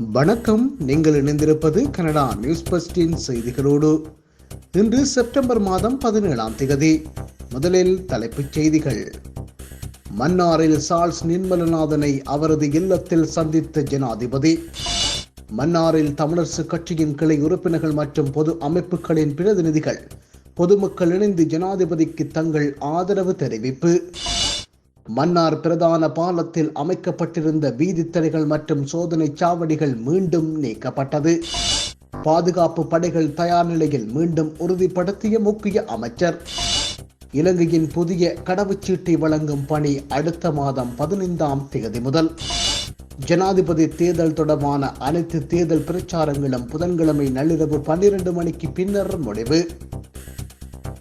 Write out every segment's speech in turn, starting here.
வணக்கம். நீங்கள் இணைந்திருப்பது கனடா நியூஸ் பஸ்டின் செய்திகளோடு. இன்று செப்டம்பர் மாதம் பதினேழாம் திகதி. முதலில் தலைப்புச் செய்திகள். மன்னாரில் சார்ல்ஸ் நிர்மலநாதனை அவரது இல்லத்தில் சந்தித்த ஜனாதிபதி. மன்னாரில் தமிழரசு கட்சியின் கிளை உறுப்பினர்கள் மற்றும் பொது அமைப்புகளின் பிரதிநிதிகள். பொதுமக்கள் இணைந்து ஜனாதிபதிக்கு தங்கள் ஆதரவு தெரிவிப்பு. மன்னார் பிரதான பாலத்தில் அமைக்கப்பட்டிருந்த வீதித்தடைகள் மற்றும் சோதனை சாவடிகள் மீண்டும் நீக்கப்பட்டது. பாதுகாப்பு படைகள் தயார் நிலையில் மீண்டும் உறுதிப்படுத்திய முக்கிய அமைச்சர். இலங்கையின் புதிய கடவுச்சீட்டை வழங்கும் பணி அடுத்த மாதம் பதினைந்தாம் தேதி முதல். ஜனாதிபதி தேர்தல் தொடர்பான அனைத்து தேர்தல் பிரச்சாரங்களும் புதன்கிழமை நள்ளிரவு பன்னிரண்டு மணிக்கு பின்னர் முடிவு.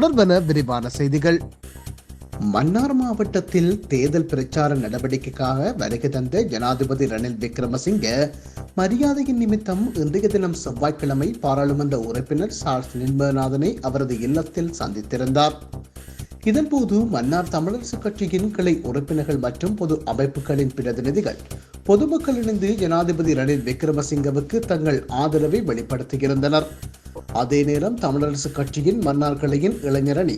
தொடர்பன விரிவான செய்திகள். மன்னார் மாவட்டத்தில் தேர்தல் பிரச்சார நடவடிக்கைக்காக வருகை தந்த ஜனாதிபதி ரணில் விக்ரமசிங்க மரியாதையின் நிமித்தம் இன்றைய தினம் செவ்வாய்க்கிழமை பாராளுமன்ற உறுப்பினர் சார்ஸ் நிர்மநாதனை அவரது இல்லத்தில் சந்தித்திருந்தார். இதன்போது மன்னார் தமிழரசு கட்சியின் கிளை உறுப்பினர்கள் மற்றும் பொது அமைப்புகளின் பிரதிநிதிகள் பொதுமக்கள் இணைந்து ஜனாதிபதி ரணில் விக்ரமசிங்கவுக்கு தங்கள் ஆதரவை வெளிப்படுத்தியிருந்தனர். அதே நேரம் தமிழரசு கட்சியின் மன்னார் கிளையின் இளைஞரணி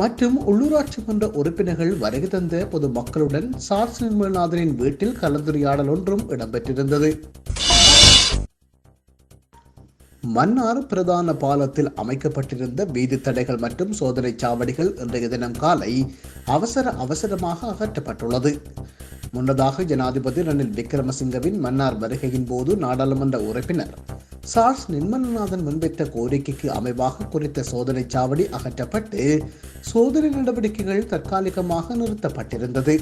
மற்றும் உள்ளூராட்சி மன்ற உறுப்பினர்கள் வருகை தந்த பொது மக்களுடன் சார்ஸ் நிர்மலநாதனின் வீட்டில் கலந்துரையாடல் ஒன்றும் இடம்பெற்றிருந்தது. மன்னார் பிரதான பாலத்தில் அமைக்கப்பட்டிருந்த வீதி தடைகள் மற்றும் சோதனை சாவடிகள் இன்றைய தினம் காலை அவசர அவசரமாக அகற்றப்பட்டுள்ளது. முன்னதாக ஜனாதிபதி ரணில் விக்ரமசிங்கவின் மன்னார் வருகையின் போது நாடாளுமன்ற உறுப்பினர் சார்ஸ் நிர்மலநாதன் முன்வைத்த கோரிக்கைக்கு அமைவாக குறித்த சோதனை சாவடி அகற்றப்பட்டு சோதனை நடவடிக்கைகள் தற்காலிகமாக நிறுத்தப்பட்டிருந்தது.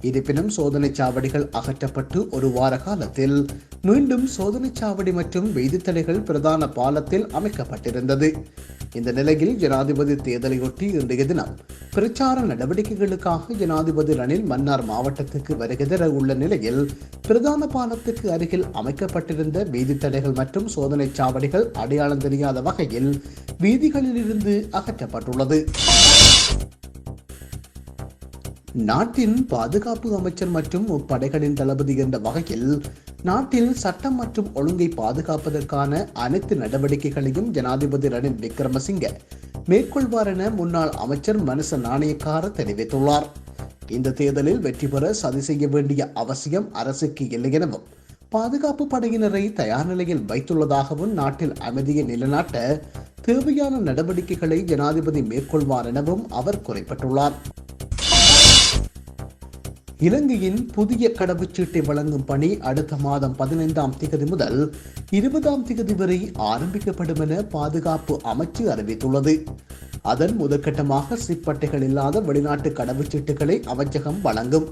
இருப்பினும் சோதனை சாவடிகள் அகற்றப்பட்டு ஒரு வார காலத்தில் மீண்டும் சோதனை சாவடி மற்றும் வெய்தித்தடைகள் பிரதான பாலத்தில் அமைக்கப்பட்டிருந்தது. இந்த நிலையில் ஜனாதிபதி தேர்தலையொட்டி இன்றைய தினம் பிரச்சார நடவடிக்கைகளுக்காக ஜனாதிபதி ரணில் மன்னார் மாவட்டத்துக்கு வருகை தர உள்ள நிலையில் பிரதான பாலத்துக்கு அருகில் அமைக்கப்பட்டிருந்த வீதி தடைகள் மற்றும் சோதனை சாவடிகள் அடையாளம் தெரியாத வகையில் வீதிகளிலிருந்து அகற்றப்பட்டுள்ளது. நாட்டின் பாதுகாப்பு அமைச்சர் மற்றும் முப்படைகளின் தளபதி என்ற வகையில் நாட்டில் சட்டம் மற்றும் ஒழுங்கை பாதுகாப்பதற்கான அனைத்து நடவடிக்கைகளையும் ஜனாதிபதி ரணில் விக்ரமசிங்க மேற்கொள்வார் என முன்னாள் அமைச்சர் மனுச நாணயக்கார தெரிவித்துள்ளார். இந்த தேர்தலில் வெற்றி பெற சதி செய்ய வேண்டிய அவசியம் அரசுக்கு இல்லை எனவும் பாதுகாப்பு படையினரை தயார் நிலையில் வைத்துள்ளதாகவும் நாட்டில் அமைதியை நிலைநாட்ட தேவையான நடவடிக்கைகளை ஜனாதிபதி மேற்கொள்வார் எனவும் அவர் குறிப்பிட்டுள்ளார். இலங்கையின் புதிய கடவுச்சீட்டை வழங்கும் பணி அடுத்த மாதம் பதினைந்தாம் திகதி முதல் இருபதாம் திகதி வரை ஆரம்பிக்கப்படும் என பாதுகாப்பு அமைச்சு அறிவித்துள்ளது. அதன் முதற்கட்டமாக சிப்பட்டைகள் இல்லாத வெளிநாட்டு கடவுச்சீட்டுகளை அமைச்சகம் வழங்கும்.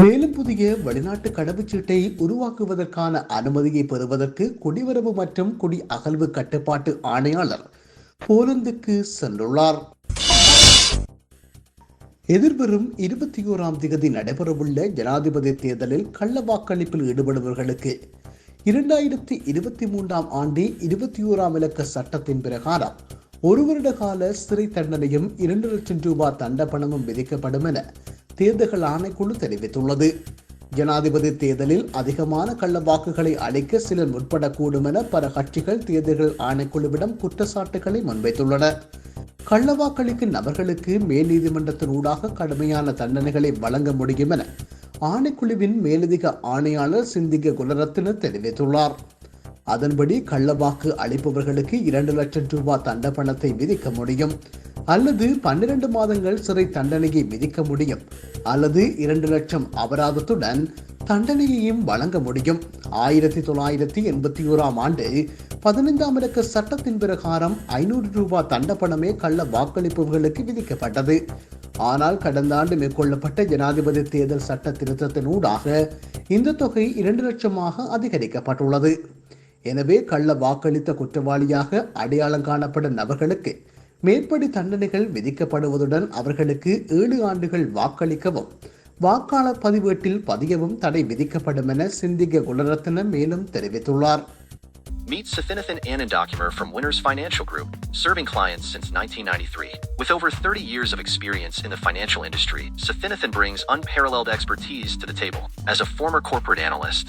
மேலும் புதிய வெளிநாட்டு கடவுச்சீட்டை உருவாக்குவதற்கான அனுமதியை பெறுவதற்கு குடிவரவு மற்றும் குடி அகழ்வு கட்டுப்பாட்டு ஆணையாளர் போலந்துக்கு சென்றுள்ளார். எதிர்வரும் இருபத்தி ஓராம் திகதி நடைபெறவுள்ள ஜனாதிபதி தேர்தலில் கள்ள வாக்களிப்பில் ஈடுபடுபவர்களுக்கு இரண்டாயிரத்தி இருபத்தி மூன்றாம் ஆண்டு இருபத்தி ஓராம் இலக்க சட்டத்தின் பிரகாரம் ஒரு வருட கால சிறை தண்டனையும் இரண்டு லட்சம் ரூபாய் தண்டப்பணமும் விதிக்கப்படும் என தேர்தல்கள் ஆணைக்குழு தெரிவித்துள்ளது. ஜனாதிபதி தேர்தலில் அதிகமான கள்ள வாக்குகளை அளிக்க சிலர் முற்படக்கூடும் என பல கட்சிகள் தேர்தல்கள் ஆணைக்குழுவிடம் குற்றச்சாட்டுகளை முன்வைத்துள்ளன. கள்ளவாக்களிக்கும் நபர்களுக்கு மேல் நீதிமன்றத்தின் ஊடாக கடுமையான தண்டனைகளை வழங்க முடியும் என ஆணைக்குழுவின் மேலதிக ஆணையாளர் சிந்திக குலரத்ன தெரிவித்துள்ளார். அதன்படி கள்ளவாக்கு அளிப்பவர்களுக்கு இரண்டு லட்சம் ரூபாய் தண்டப்பணத்தை விதிக்க முடியும். அல்லது பன்னிரண்டு மாதங்கள் சிறை தண்டனையை விதிக்க முடியும். அல்லது இரண்டு லட்சம் அபராதத்துடன் தண்டனையையும் வழங்க முடியும். ஆயிரத்தி தொள்ளாயிரத்தி எண்பத்தி ஓராம் ஆண்டு பதினைந்தாம் இலக்க சட்டத்தின் பிரகாரம் ஐநூறு ரூபாய் தண்டப்பணமே கள்ள வாக்களிப்பவர்களுக்கு விதிக்கப்பட்டது. ஆனால் கடந்த ஆண்டு மேற்கொள்ளப்பட்ட ஜனாதிபதி தேர்தல் சட்ட திருத்தத்தினூடாக இந்த தொகை இரண்டு லட்சமாக அதிகரிக்கப்பட்டுள்ளது. எனவே கள்ள வாக்களித்த குற்றவாளியாக அடையாளம் காணப்படும் நபர்களுக்கு மேற்படி தண்டனைகள் விதிக்கப்படுவதுடன் அவர்களுக்கு ஏழு ஆண்டுகள் வாக்களிக்கவும் வாக்காளர் பதிவேட்டில் பதியவும் தடை விதிக்கப்படும் என சிந்திக குணரத்ன மேலும் தெரிவித்துள்ளார். Meet Sathinathan Anandakumar from Winners Financial Group, serving clients since 1993. With over 30 years of experience in the financial industry, Sathinathan brings unparalleled expertise to the table. As a former corporate analyst,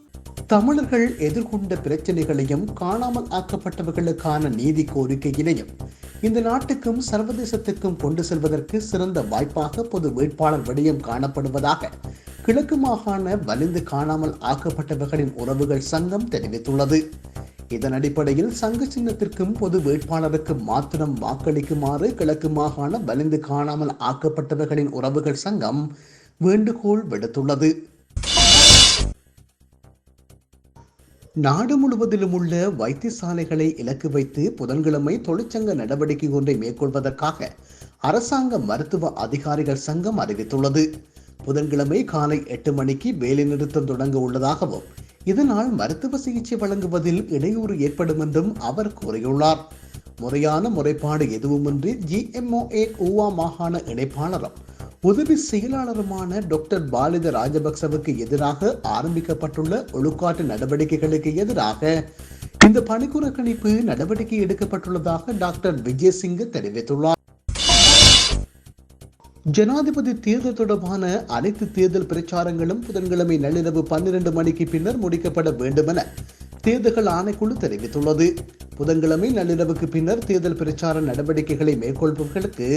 தமிழர்கள் எதிர்கொண்ட பிரச்சனைகளையும் காணாமல் ஆக்கப்பட்டவர்களுக்கான நீதி கோரிக்கையினையும் இந்த நாட்டுக்கும் சர்வதேசத்துக்கும் கொண்டு செல்வதற்கு சிறந்த வாய்ப்பாக பொது வேட்பாளர் விடயம் காணப்படுவதாக கிழக்கு மாகாண வலிந்து காணாமல் ஆக்கப்பட்டவர்களின் உறவுகள் சங்கம் தெரிவித்துள்ளது. இதன் அடிப்படையில் சங்க சின்னத்திற்கும் பொது வேட்பாளருக்கும் மாத்திரம் வாக்களிக்குமாறு கிழக்கு மாகாண வலிந்து காணாமல் ஆக்கப்பட்டவர்களின் உறவுகள் சங்கம் வேண்டுகோள் விடுத்துள்ளது. நாடு முழுவதிலும் உள்ள வைத்தியசாலைகளை இலக்கு வைத்து புதன்கிழமை தொழிற்சங்க நடவடிக்கை ஒன்றை மேற்கொள்வதற்காக அரசாங்க மருத்துவ அதிகாரிகள் சங்கம் அறிவித்துள்ளது. புதன்கிழமை காலை எட்டு மணிக்கு வேலைநிறுத்தம் தொடங்க உள்ளதாகவும் இதனால் மருத்துவ சிகிச்சை வழங்குவதில் இடையூறு ஏற்படும் என்றும் அவர் கூறியுள்ளார். முறையான முறைப்பாடு எதுவுமின்றி ஜிஎம்ஓஏ ஊவா மாகாண இணைப்பாளரும் உதவி செயலாளருமான டாக்டர் பாலித ராஜபக்சவுக்கு எதிராக ஆரம்பிக்கப்பட்டுள்ள ஒழுக்காட்டு நடவடிக்கைகளுக்கு எதிராக இந்த பணிக்குறக்கணிப்பு நடவடிக்கை எடுக்கப்பட்டுள்ளதாக டாக்டர் விஜயசிங்க தெரிவித்துள்ளார். ஜனாதிபதி தேர்தல் தொடர்பான அனைத்து தேர்தல் பிரச்சாரங்களும் புதன்கிழமை நள்ளிரவு பன்னிரண்டு மணிக்கு பின்னர் முடிக்கப்பட வேண்டும் என தேர்தல்கள் ஆணைக்குழு தெரிவித்துள்ளது. புதன்கிழமை நள்ளிரவுக்கு பின்னர் தேர்தல் பிரச்சார நடவடிக்கைகளை மேற்கொள்பவர்களுக்கு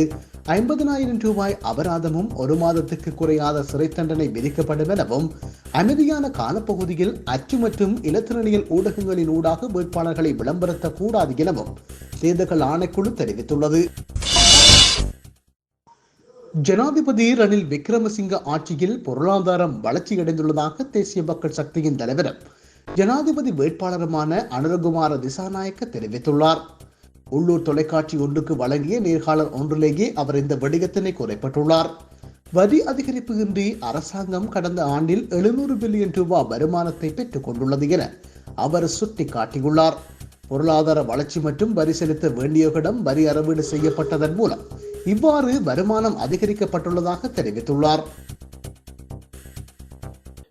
ஐம்பதனாயிரம் ரூபாய் அபராதமும் ஒரு மாதத்துக்கு குறையாத சிறை தண்டனை விதிக்கப்படும் எனவும் அமைதியான காலப்பகுதியில் அச்சு மற்றும் இலத்திரனியல் ஊடகங்களின் ஊடாக வேட்பாளர்களை விளம்பரத்தக்கூடாது எனவும் தேர்தல்கள் ஆணைக்குழு தெரிவித்துள்ளது. ஜனாதிபதி ரணில் விக்ரமசிங்க ஆட்சியில் பொருளாதாரம் வளர்ச்சியடைந்துள்ளதாக தேசிய மக்கள் சக்தியின் தலைவரும் ஜனாதிபதி வேட்பாளருமான அனுரகுமார திசாநாயக்க தெரிவித்துள்ளார். உள்ளூர் தொலைக்காட்சி ஒன்றுக்கு வழங்கிய நேர்காணல் ஒன்றிலேயே அவர் இந்த விடயத்தினை குறைப்பட்டுள்ளார். வரி அதிகரிப்பு இன்றி அரசாங்கம் கடந்த ஆண்டில் எழுநூறு பில்லியன் ரூபாய் வருமானத்தை பெற்றுக் கொண்டுள்ளது என அவர் சுட்டிக்காட்டியுள்ளார். பொருளாதார வளர்ச்சி மற்றும் வரி செலுத்த வேண்டியவர்களிடம் வரி அறவீடு செய்யப்பட்டதன் மூலம் இவ்வாறு வருமானம் அதிகரிக்கப்பட்டுள்ளதாக தெரிவித்துள்ளார்.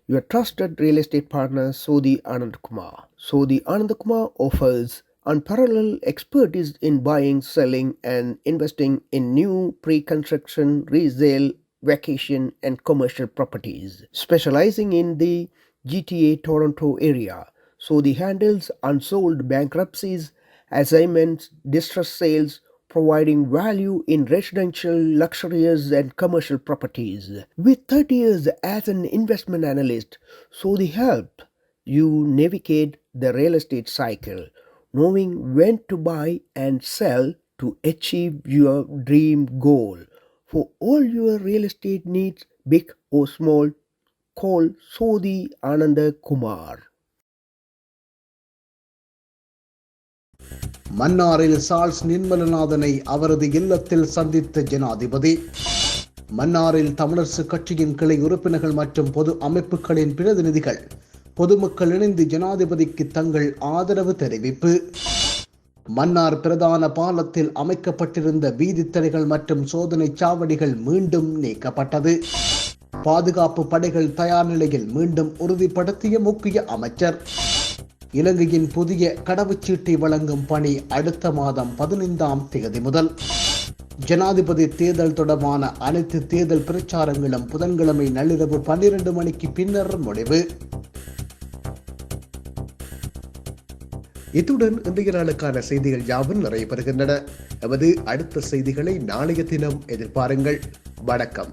Your trusted real estate partner Sodhi Anand Kumar. Sodhi Anand Kumar offers unparalleled expertise in buying, selling, and investing in new pre-construction, resale, vacation, and commercial properties. Specializing in the GTA Toronto area, Sodhi handles unsold bankruptcies, assignments, distress sales, providing value in residential, luxurious, and commercial properties. With 30 years as an investment analyst, Sodhi help you navigate the real estate cycle, knowing when to buy and sell to achieve your dream goal. For all your real estate needs, big or small, call Sodhi Ananda Kumar. மன்னாரில் Salz நிர்மலநாதனை அவரது இல்லத்தில் சந்தித்த ஜனாதிபதி. மன்னாரில் தமிழரசு கட்சியின் கிளை உறுப்பினர்கள் மற்றும் பொது அமைப்புகளின் பிரதிநிதிகள். பொதுமக்கள் இணைந்து ஜனாதிபதிக்கு தங்கள் ஆதரவு தெரிவிப்பு. மன்னார் பிரதான பாலத்தில் அமைக்கப்பட்டிருந்த வீதித்தடைகள் மற்றும் சோதனை சாவடிகள் மீண்டும் நீக்கப்பட்டது. பாதுகாப்பு படைகள் தயார் நிலையில் மீண்டும் உறுதிப்படுத்திய முக்கிய அமைச்சர். இலங்கையின் புதிய கடவுச்சீட்டை வழங்கும் பணி அடுத்த மாதம் பதினைந்தாம் தேதி முதல். ஜனாதிபதி தேர்தல் தொடர்பான அனைத்து தேர்தல் பிரச்சாரங்களும் புதன்கிழமை நள்ளிரவு பன்னிரண்டு மணிக்கு பின்னர் முடிவு. இத்துடன் இன்றைய நாளுக்கான செய்திகள் யாவும் நிறைவு பெறுகின்றன எமது அடுத்த செய்திகளை நாளைய தினம் எதிர்பாருங்கள். வணக்கம்.